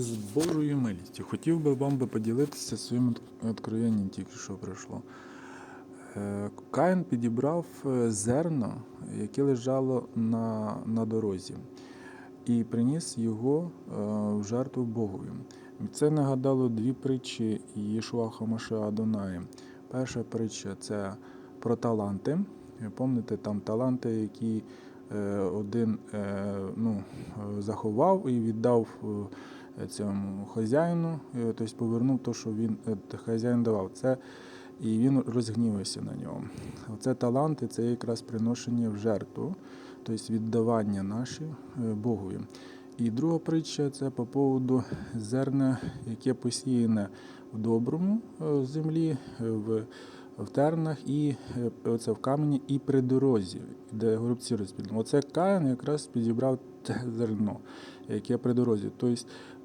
з Божою милістю. Хотів би вам би поділитися своїм откровенням тільки що пройшло. Е, Каїн підібрав е, зерно, яке лежало на, на дорозі, і приніс його е, в жертву Богові. Це нагадало дві притчі Єшуа Хамаша Адонаї. Перша притча це про таланти. Пам'ятаєте, там таланти, які один ну, заховав і віддав цьому хазяїну, е, тобто повернув те, що він е, хазяїн давав. Це і він розгнівався на нього. Оце таланти, це якраз приношення в жертву, тобто віддавання наші е, Богові. І друга притча це по поводу зерна, яке посіяне в доброму е, землі, е, в, в тернах і е, оце в камені, і при дорозі, де горобці розпілені. Оце Каїн якраз підібрав те зерно, яке при дорозі. Тобто,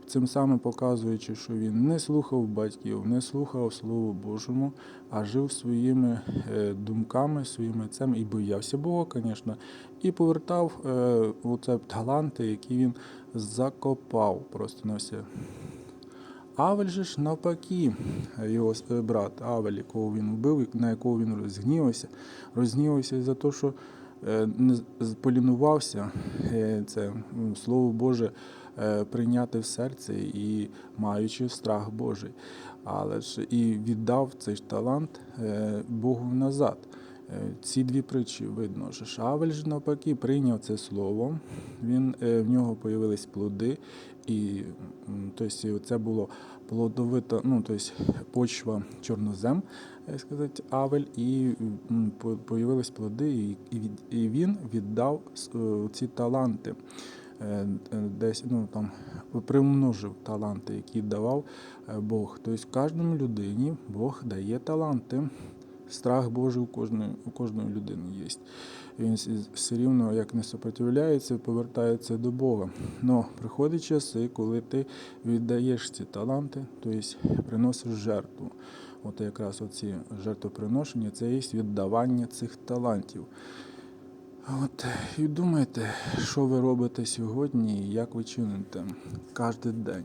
цим самим показуючи, що він не слухав батьків, не слухав Слову Божому, а жив своїми е, думками, своїми цим і боявся Бога, звісно, і повертав е, оце таланти, які він закопав просто на все. Авель же ж навпаки, його е, брат Авель, якого він вбив, на якого він розгнівався, розгнівався за те, що е, не з- полінувався е, це слово Боже е, прийняти в серце і маючи страх Божий. Але ж і віддав цей талант е, Богу назад. Е, Ці дві притчі видно, що Шавель ж навпаки прийняв це слово, він, е, в нього появились плоди, і тобто, це було плодовита, ну, тобто, почва чорнозем, як сказати, Авель, і появились плоди, і, і, він віддав е, ці таланти. Е, е, Десь ну там примножив таланти, які давав е, Бог. Тобто кожному людині Бог дає таланти. Страх Божий у кожної, у кожної людини є. Він все рівно як не сопротивляється, повертається до Бога. Но приходять часи, коли ти віддаєш ці таланти, тобто приносиш жертву. От якраз оці жертвоприношення це є віддавання цих талантів. От і думайте, що ви робите сьогодні, і як ви чините кожен день.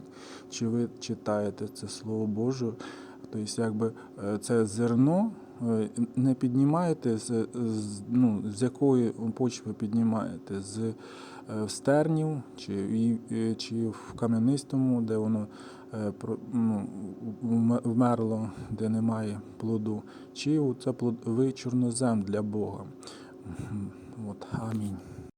Чи ви читаєте це Слово Боже? Тобто, якби е, це зерно не піднімаєте з, з, ну, з якої почви піднімаєте? З е, стернів чи, і- е, чи в кам'янистому, де воно е, ну, вмерло, де немає плоду, чи це плод, ви чорнозем для Бога. От, амінь.